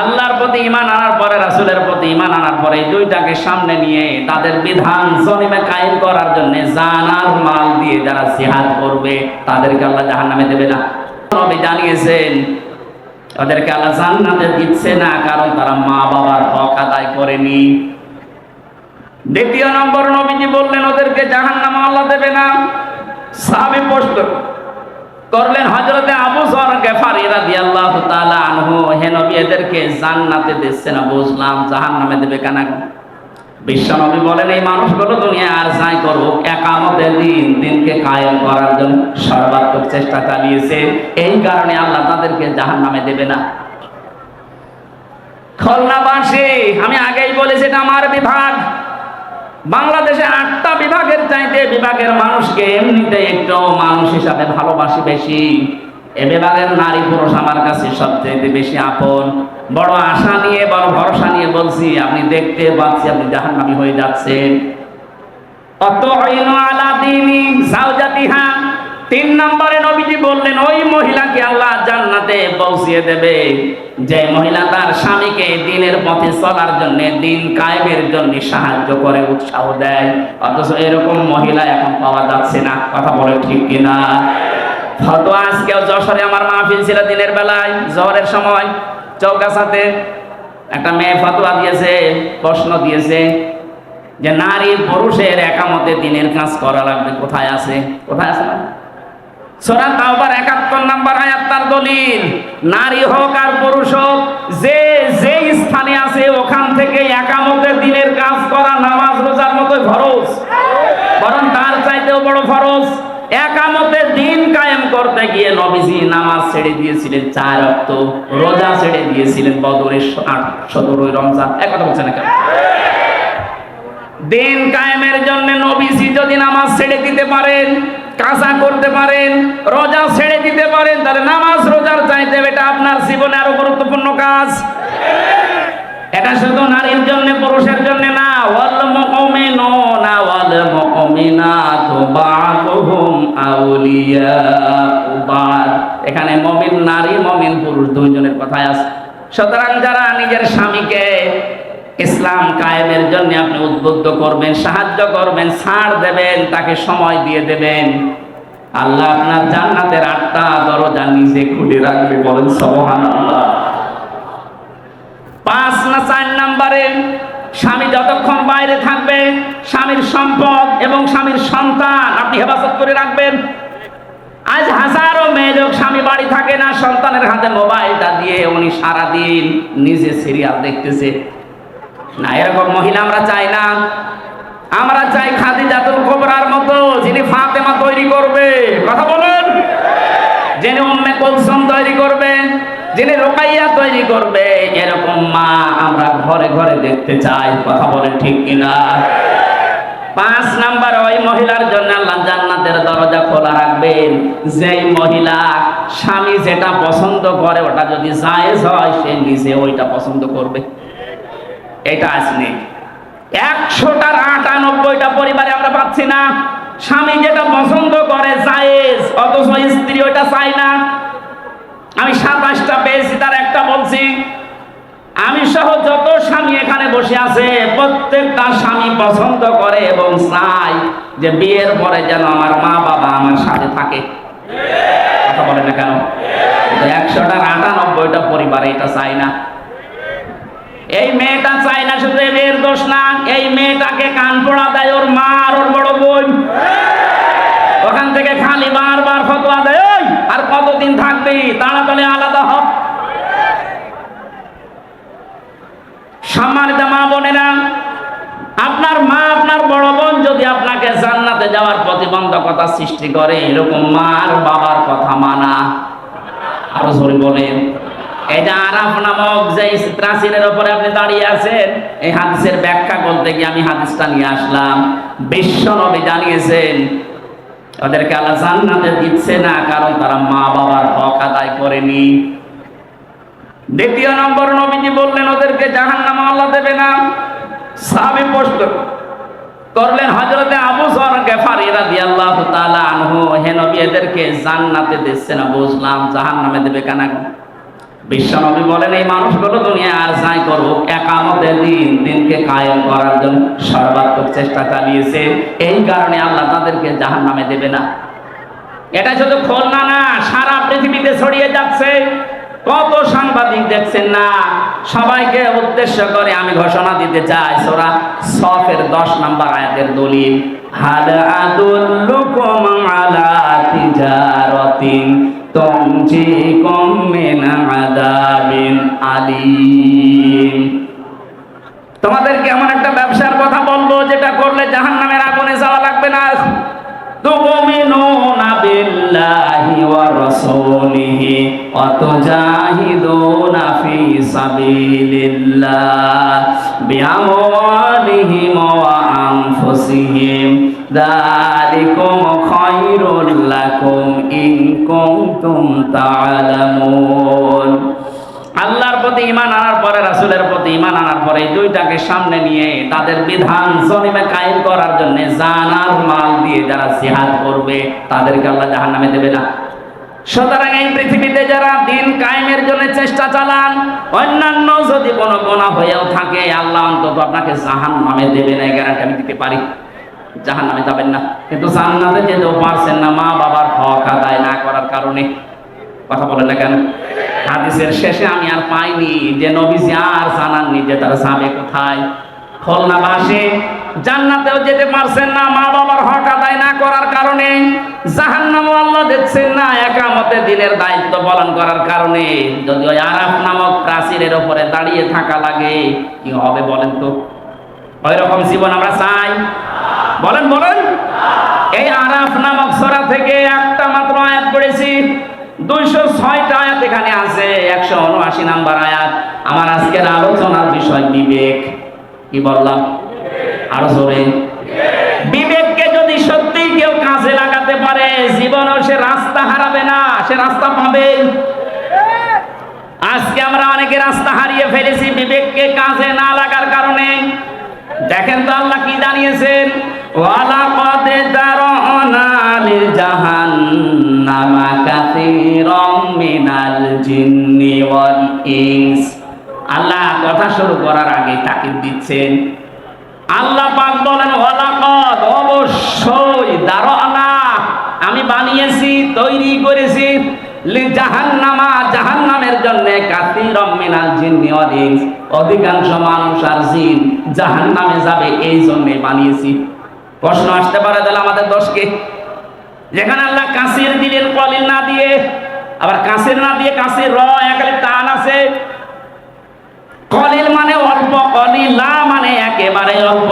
আল্লাহর প্রতি ইমান আনার পরে, রাসূলের প্রতি ইমান আনার পরে দুইটাকে সামনে নিয়ে তাদের বিধান জমিমে কায়েম করার জন্য জান আর মাল দিয়ে যারা জিহাদ করবে, তাদেরকে আল্লাহ জাহান্নামে দেবে না। জানিয়েছেন, তাদেরকে আল্লাহ জান্নাতে দিচ্ছে না, কারণ তারা মা বাবার হক আদায় করেনি। দ্বিতীয় নম্বর নবীজি বললেন, ওদেরকে জাহান জাহান্নাম আল্লাহ দেবে না। সাহাবী প্রশ্ন করলেন হযরতে আবু যর গেফারি রাদিয়াল্লাহু তাআলা আনহু। এদেরকে জান্নাতে দিচ্ছে না, বুঝলাম, জাহান্নামে দেবে কেন? বিশ্ব নবী বলেন, এই মানুষগুলো দুনিয়া আর যাই করুক, একামতের দিন, দিনকে কায়েম করার জন্য সর্বাত্মক চেষ্টা চালিয়েছে। এই কারণে আল্লাহ তাদেরকে জাহান্নামে দেবে না। খুলনাবাসী, আমি আগেই বলেছি এটা আমার বিভাগ। বাংলাদেশে আটটা বিভাগের চাইতে বিভাগের মানুষকে এমনিতে একটু মানুষ হিসাবে ভালোবাসি বেশি। এ বিভাগের নারী পুরুষ আমার কাছে সবচেয়ে বেশি আপন। বড় আশা নিয়ে, বড় ভরসা নিয়ে বলছি, আপনি দেখতে পাচ্ছি আপনি জাহান্নামী হয়ে যাচ্ছেন। তিন নম্বরে নবীজি বললেন, ওই মহিলাকে আল্লাহ জান্নাতে পৌঁছিয়ে দেবে। যে মহিলা তার স্বামীকে দিনের পথে চলার জন্য, দিন কায়েমের জন্য সাহায্য করে, উৎসাহ দেয়। অথচ এরকম মহিলা এখন পাওয়া যাচ্ছে না। কথা বলে ঠিক কিনা? হয়তো আজকেও যশোরে আমার মাহফিল ছিল দিনের বেলায়, জহরের সময়। চৌকাছাতে একটা মেয়ে ফতোয়া দিয়েছে, প্রশ্ন দিয়েছে যে, নারী পুরুষের একামতে দিনের কাজ করা লাগবে কোথায় আছে? কোথায় আছে না? তাওবার একাত্তর নাম্বার আয়াত তার দলিল, নারী হোক আর পুরুষ হোক, যে যে স্থানে আছে ওখান থেকে একামতে দিনের কাজ করা নামাজ রোজার মতোই ফরজ বরং তার চাইতেও বড় ফরজ একামতে দিন কায়েম করতে গিয়ে নবীজি নামাজ ছেড়ে দিয়েছিলেন চার অক্ত রোজা ছেড়ে দিয়েছিলেন বদরের আট সতেরোই রমজান। এক কথা বলছেন না দিন কায়েমের জন্য নবীজি যদি নামাজ ছেড়ে দিতে পারেন, কাজা করতে পারেন, রোজা ছেড়ে দিতে পারেন, তাহলে নামাজ রোজার চাইতে এটা আপনার জীবনে আরও গুরুত্বপূর্ণ কাজ। এটা শুধু নারীর জন্য, পুরুষের জন্য না মুমিনাতু বা'দুহুম আউলিয়াউ বা'দ। এখানে মুমিন নারী, মুমিন পুরুষ দুইজনের কথাই আছে। সুতরাং যারা নিজের স্বামীকে ইসলাম কায়েমের জন্য আপনি উদ্বুদ্ধ করবেন, সাহায্য করবেন, ছাড় দেবেন, তাকে সময় দিয়ে দেবেন, আল্লাহ আপনার জান্নাতের আটটা দরজা নিজে খুলে রাখবে বলেন সুবহানাল্লাহ। পাঁচ না চার নাম্বারে স্বামী যতক্ষণ বাইরে থাকবে, স্বামীর সম্পদ এবং স্বামীর সন্তান আপনি হেফাজত করে রাখবেন। আজ হাজারো মেয়ে লোক স্বামী বাড়ি থাকে না, সন্তানের হাতে মোবাইলটা দিয়ে উনি সারা দিন নিজে সিরিয়াল দেখতেছে। না, এরকম মহিলা আমরা চাই না। আমরা চাই খাদি খাদিজাতুল কোবরার মতো, যিনি ফাতেমা তৈরি করবে। কথা বলেন? যিনি উম্মে কুলসুম তৈরি করবে। যিনি রোকাইয়া তৈরি করবে, এরকম মা আমরা ঘরে ঘরে দেখতে চাই। কথা বলে ঠিক কিনা? পাঁচ নাম্বার, ওই মহিলার জন্য আল্লাহ জান্নাতের দরজা খোলা রাখবেন। যেই মহিলা স্বামী যেটা পছন্দ করে, ওটা যদি জায়েজ হয়, সে নিজে ওইটা পছন্দ করবে। এটা আসলে একশোটার আটানব্বইটা পরিবারে আমরা পাচ্ছি না। স্বামী যেটা পছন্দ করে, জায়েজ, অথচ স্ত্রী ওইটা চায় না। আমি সাতাশটা পেয়েছি, তার একটা বলছি, আমি সহ যত স্বামী এখানে বসে আছে, প্রত্যেকটা স্বামী পছন্দ করে এবং চায় যে বিয়ের পরে যেন আমার মা বাবা আমার সাথে থাকে। কথা বলে না কেন? একশোটার আটানব্বইটা পরিবারে এটা চায় না। এই মেয়েটা চায় না শুধু মেয়ের দোষ না, এই মেয়েটাকে কান পড়া দেয় ওর মা আর ওর বড় বোন। ওখান থেকে খালি বারবার ফতোয়া দেয়। ওই আর কতদিন থাকবি, তাড়াতাড়ি আলাদা হ সম্মানিত মা বোনেরা, আপনার মা, আপনার বড় বোন যদি আপনাকে জান্নাতে যাওয়ার প্রতিবন্ধকতা সৃষ্টি করে, এরকম মার বাবার কথা মানা। আরও জোরে বলেন। যে আরাফ নামক যে প্রাচীনের উপরে আপনি দাঁড়িয়ে আছেন, এই হাদিসের ব্যাখ্যা করতে গিয়ে আমি হাদিসটা নিয়ে আসলাম। বিশ্ব নবী জানিয়েছেন ওদেরকে আল্লাহ জান্নাতে দিচ্ছে না, কারণ তারা মা বাবার হক আদায় করেনি। দ্বিতীয় নম্বর নবীজি বললেন, ওদেরকে জাহান্নামে আল্লাহ দেবে না। সাহাবী প্রশ্ন করলেন, হযরতে আবু যর গেফারি রাদিয়াল্লাহু তাআলা আনহু, হে নবী, এদেরকে জান্নাতে দিচ্ছে না? বুঝলাম, জাহান্নামে দেবে কেন? বিশ্বনবী বলেন, এই মানুষগুলো দুনিয়া আর যাই করুক, একামতের দিন, দিনকে কায়েম করার জন্য সর্বাত্মক চেষ্টা চালিয়েছে। এই কারণে আল্লাহ তাদেরকে জাহান নামে দেবে না। এটা শুধু খুলনা না, সারা পৃথিবীতে ছড়িয়ে যাচ্ছে। কত সাংবাদিক দেখছেন না, সবাইকে উদ্দেশ্য করে আমি ঘোষণা দিতে চাই, সোরা সফের দশ নাম্বার আয়াতের দলিল, হাল আদুল্লুকুম আলা তিজারাতিন তুমজিকুম মিন আযাবিন আলিম। তোমাদেরকে এমন একটা ব্যবসার কথা বলব যেটা করলে জাহান্নামের আগুনে যাওয়া লাগবে না। তুমিনুনা বিল্লাহি ওয়া রাসূলিহি ওয়া তুজাহিদুনা ফি সাবিলিল্লাহ বিআমওয়ালিহিম ওয়া আনফুসিহিম। যালিকুম খায়রুল লাকুম ইন কুনতুম তা'লামুন আল্লাহর প্রতি ইমান আনার পরে, রাসূলের প্রতি ইমান আনার পরে দুইটাকে সামনে নিয়ে তাদের বিধান জমিমে কায়েম করার জন্য জান আর মাল দিয়ে যারা জিহাদ করবে, তাদেরকে আল্লাহ জাহান্নামে দেবে না। সুতরাং এই পৃথিবীতে যারা দিন কায়েমের জন্য চেষ্টা চালান, অন্যান্য যদি কোনো গোনা হয়েও থাকে, আল্লাহ অন্তত আপনাকে জাহান নামে দেবে না গ্যারান্টি আমি দিতে পারি। জাহান নামে যাবেন না। কিন্তু জান্নাতে যেতেও পারছেন না মা বাবার হক আদায় না করার কারণে। কথা বলেন না কেন? হাদিসের শেষে আমি আর পাইনি যে নবীজি আর জানাননি যে তারা যাবে কোথায়। খুলনাবাসী, জান্নাতেও যেতে পারছেন না মা বাবার হক আদায় না করার কারণে। জাহান্নামও আল্লাহ দেখছেন না একামতে দিনের দায়িত্ব পালন করার কারণে। যদি ওই আরাফ নামক প্রাচীরের ওপরে দাঁড়িয়ে থাকা লাগে, কি হবে বলেন তো? ওই রকম জীবন আমরা চাই। বলেন বলেন। এই আরাফ নামক সরা থেকে একটা মাত্র আয়াত পড়েছি। দুইশো ছয়টা আয়াত এখানে আছে, একশো উনআশি নাম্বার আয়াত। আমার আজকের আলোচনার বিষয় বিবেক। কি বললাম? আরও জোরে। বিবেককে যদি সত্যি কেউ কাজে লাগাতে পারে, জীবনেও সে রাস্তা হারাবে না, সে রাস্তা পাবে। আজকে আমরা অনেকে রাস্তা হারিয়ে ফেলেছি বিবেককে কাজে না লাগার কারণে। দেখেন তো আল্লাহ কি জানিয়েছেন? আল্লাহ কথা শুরু করার আগে তাকিদ দিচ্ছেন। আল্লাহ পাক বলেন অবশ্যই দারানা আমি বানিয়েছি, তৈরি করেছি জাহান্নামা জাহান্নামের জন্য কাসীরাম মিনাল জিন্নি অধিকাংশ মানুষ আর জিন জাহান্নামে যাবে, এই জন্য বানিয়েছি। প্রশ্ন আসতে পারে তাহলে আমাদের দোষকে যেখানে আল্লাহ কাশির দিলেন, কলিল না দিয়ে, আবার কাশির না দিয়ে কাশির র, একালে টান আছে। কলিল মানে অল্প, কলিলা মানে একেবারে অল্প।